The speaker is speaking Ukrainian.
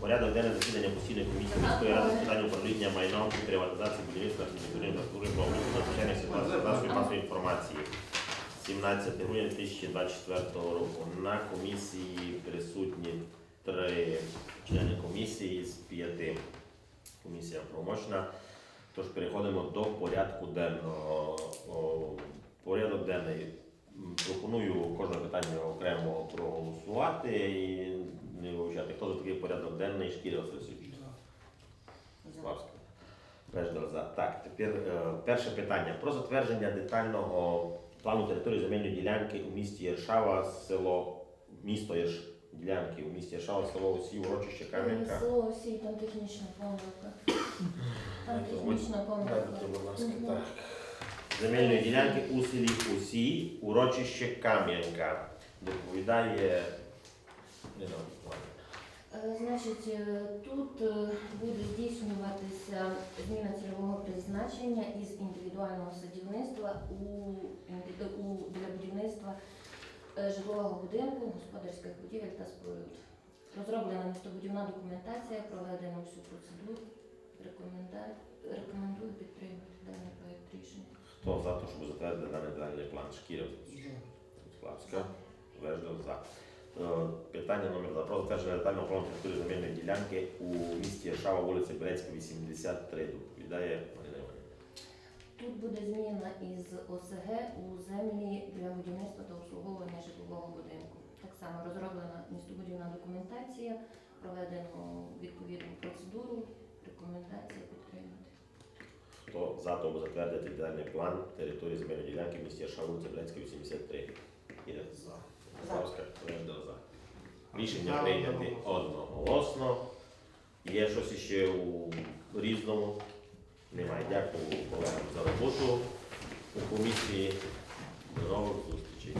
Порядок денний засідання постійної комісії міської ради з питань управління майном і приватизації будівництва архітектурної інфраструктури про надзвичайних ситуацій засобів масової інформації. 17 грудня 2024 року. На комісії присутні три члени комісії з п'яти. Комісія правомочна. Тож переходимо до порядку денного. Порядок денний. Пропоную кожне питання окремо проголосувати не вивчати. Хто за такий порядок денний шкіра Сосюк? Славська. Веждал за. Так, тепер е, перше питання про затвердження детального плану території земельної ділянки у місті Єршава, село, місто Єрш, ділянки у місті Єршава, село Усі, урочище Кам'янка. Село Осій, там технічна помилка. Там технічна помилка. Дайте, будь ласка, Мгм. так. Земельної ділянки у селі Усі, урочище Кам'янка. Доповідає Миколаївна. Е, Значить, е, тут е, буде здійснюватися зміна цільового призначення із індивідуального садівництва у, у для будівництва житлового будинку, господарських будівель та споруд. Розроблена містобудівна документація, проведено всю процедуру. Рекоменда- Рекомендую підтримати даний проект рішення. Хто за те, щоб затвердити даний детальний план Шкірів? Славська. Веждал за. Е, Питання номер 2. Про затвердження детального плану території земельної ділянки у місті Єршава, вулиця Берецька, 83. Доповідає Марина Іванівна. Тут буде зміна із ОСГ у землі для будівництва та обслуговування житлового будинку. Так само розроблена містобудівна документація, проведено відповідну процедуру, рекомендація підтримати. Хто за то, затвердити детальний план території земельної ділянки в місті Єршава, вулиця Берецька, 83. Іде за. Славська. Веждал за. Рішення прийняти одноголосно. Є щось ще у різному? Немає. Дякую колегам за роботу у комісії. До нових зустрічей.